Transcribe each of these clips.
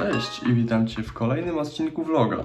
Cześć i witam Cię w kolejnym odcinku vloga.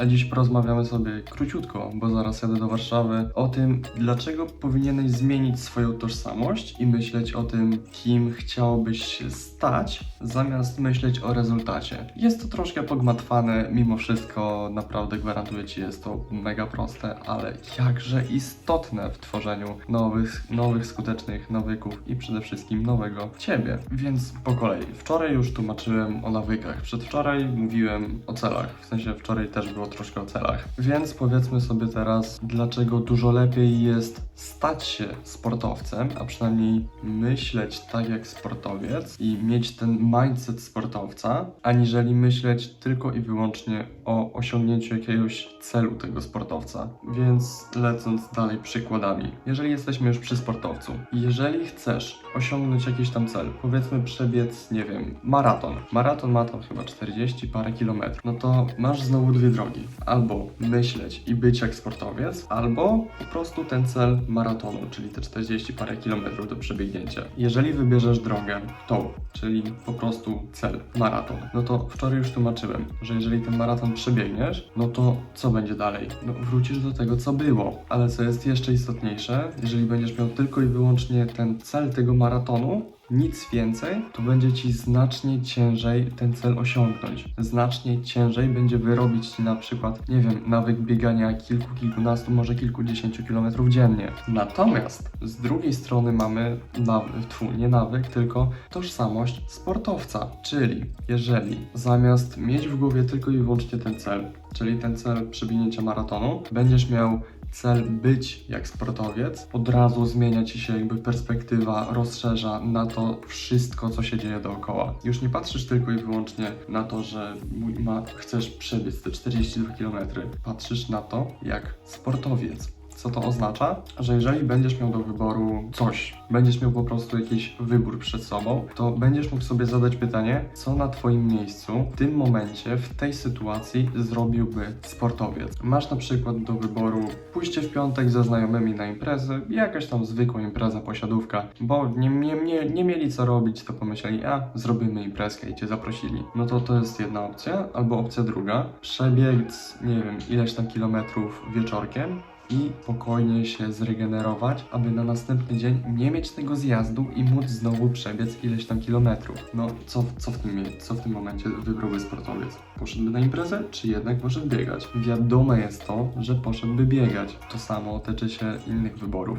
A dziś porozmawiamy sobie króciutko, bo zaraz jadę do Warszawy, o tym, dlaczego powinieneś zmienić swoją tożsamość i myśleć o tym, kim chciałbyś się stać, zamiast myśleć o rezultacie. Jest to troszkę pogmatwane, mimo wszystko naprawdę gwarantuję Ci, jest to mega proste, ale jakże istotne w tworzeniu nowych, nowych skutecznych nawyków i przede wszystkim nowego Ciebie. Więc po kolei. Wczoraj już tłumaczyłem o nawykach, przedwczoraj mówiłem o celach, w sensie wczoraj też było troszkę o celach. Więc powiedzmy sobie teraz, dlaczego dużo lepiej jest stać się sportowcem, a przynajmniej myśleć tak jak sportowiec i mieć ten mindset sportowca, aniżeli myśleć tylko i wyłącznie o osiągnięciu jakiegoś celu tego sportowca. Więc lecąc dalej przykładami. Jeżeli jesteśmy już przy sportowcu, jeżeli chcesz osiągnąć jakiś tam cel, powiedzmy przebiec, nie wiem, maraton. Maraton ma tam chyba 40 parę kilometrów. No to masz znowu dwie drogi. Albo myśleć i być jak sportowiec, albo po prostu ten cel maratonu, czyli te 40 parę kilometrów do przebiegnięcia. Jeżeli wybierzesz drogę tą, czyli po prostu cel, maraton, no to wczoraj już tłumaczyłem, że jeżeli ten maraton przebiegniesz, no to co będzie dalej? No wrócisz do tego, co było. Ale co jest jeszcze istotniejsze, jeżeli będziesz miał tylko i wyłącznie ten cel tego maratonu, nic więcej, to będzie ci znacznie ciężej ten cel osiągnąć. Znacznie ciężej będzie wyrobić ci na przykład, nie wiem, nawyk biegania kilku, kilkunastu, może kilkudziesięciu kilometrów dziennie. Natomiast z drugiej strony mamy nawyk, tfu, nie nawyk, tylko tożsamość sportowca. Czyli jeżeli zamiast mieć w głowie tylko i wyłącznie ten cel, czyli ten cel przebiegnięcia maratonu, będziesz miał cel być jak sportowiec, od razu zmienia ci się jakby perspektywa, rozszerza na to wszystko, co się dzieje dookoła. Już nie patrzysz tylko i wyłącznie na to, że ma, chcesz przebiec te 42 km. Patrzysz na to jak sportowiec. Co to oznacza? Że jeżeli będziesz miał do wyboru coś, będziesz miał po prostu jakiś wybór przed sobą, to będziesz mógł sobie zadać pytanie, co na Twoim miejscu w tym momencie, w tej sytuacji zrobiłby sportowiec. Masz na przykład do wyboru pójście w piątek ze znajomymi na imprezę, jakaś tam zwykła impreza, posiadówka, bo nie, nie, nie, nie mieli co robić, to pomyśleli, a zrobimy imprezkę i Cię zaprosili. No to to jest jedna opcja, albo opcja druga, przebiec, nie wiem, ileś tam kilometrów wieczorkiem, i spokojnie się zregenerować, aby na następny dzień nie mieć tego zjazdu i móc znowu przebiec ileś tam kilometrów. No, co, co, w, tym, co w tym momencie wybrałby sportowiec? Poszedłby na imprezę, czy jednak poszedł biegać? Wiadome jest to, że poszedłby biegać. To samo tyczy się innych wyborów,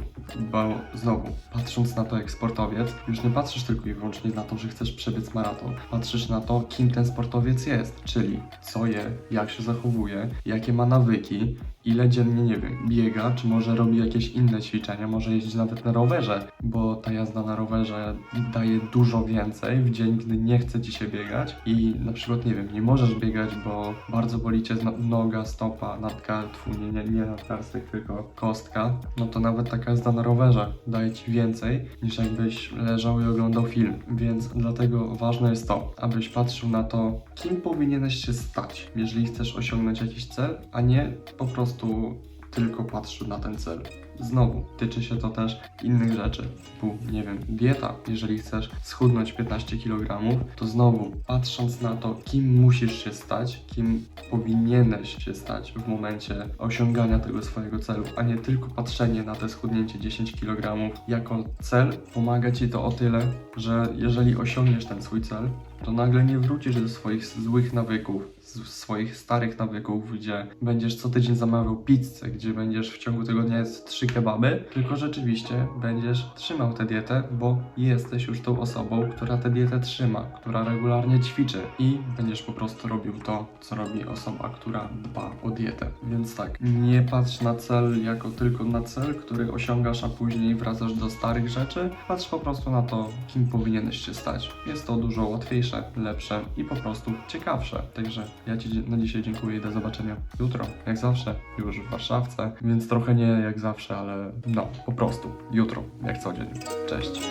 bo znowu, patrząc na to jak sportowiec, już nie patrzysz tylko i wyłącznie na to, że chcesz przebiec maraton. Patrzysz na to, kim ten sportowiec jest, czyli co je, jak się zachowuje, jakie ma nawyki, ile dziennie, nie wiem, biega, czy może robi jakieś inne ćwiczenia, może jeździć nawet na rowerze, bo ta jazda na rowerze daje dużo więcej w dzień, gdy nie chce ci się biegać. I na przykład, nie wiem, nie możesz biegać, bo bardzo boli cię zno- noga, stopa, nadgarstwu, nie, nie, nie nadgarstek, tylko kostka, no to nawet taka jazda na rowerze daje ci więcej, niż jakbyś leżał i oglądał film, więc dlatego ważne jest to, abyś patrzył na to, kim powinieneś się stać, jeżeli chcesz osiągnąć jakiś cel, a nie po prostu tylko patrzył na ten cel. Znowu, tyczy się to też innych rzeczy, typu, nie wiem, dieta. Jeżeli chcesz schudnąć 15 kg, to znowu, patrząc na to, kim musisz się stać, kim powinieneś się stać w momencie osiągania tego swojego celu, a nie tylko patrzenie na te schudnięcie 10 kg jako cel, pomaga ci to o tyle, że jeżeli osiągniesz ten swój cel, to nagle nie wrócisz do swoich złych nawyków, z swoich starych nawyków, gdzie będziesz co tydzień zamawiał pizzę, gdzie będziesz w ciągu tygodnia jest trzy kebaby, tylko rzeczywiście będziesz trzymał tę dietę, bo jesteś już tą osobą, która tę dietę trzyma, która regularnie ćwiczy i będziesz po prostu robił to, co robi osoba, która dba o dietę. Więc tak, nie patrz na cel jako tylko na cel, który osiągasz, a później wracasz do starych rzeczy. Patrz po prostu na to, kim powinieneś się stać. Jest to dużo łatwiejsze, lepsze i po prostu ciekawsze. Także ja Ci na dzisiaj dziękuję i do zobaczenia jutro. Jak zawsze, już w Warszawce, więc trochę nie jak zawsze, ale no, po prostu jutro, jak co dzień. Cześć.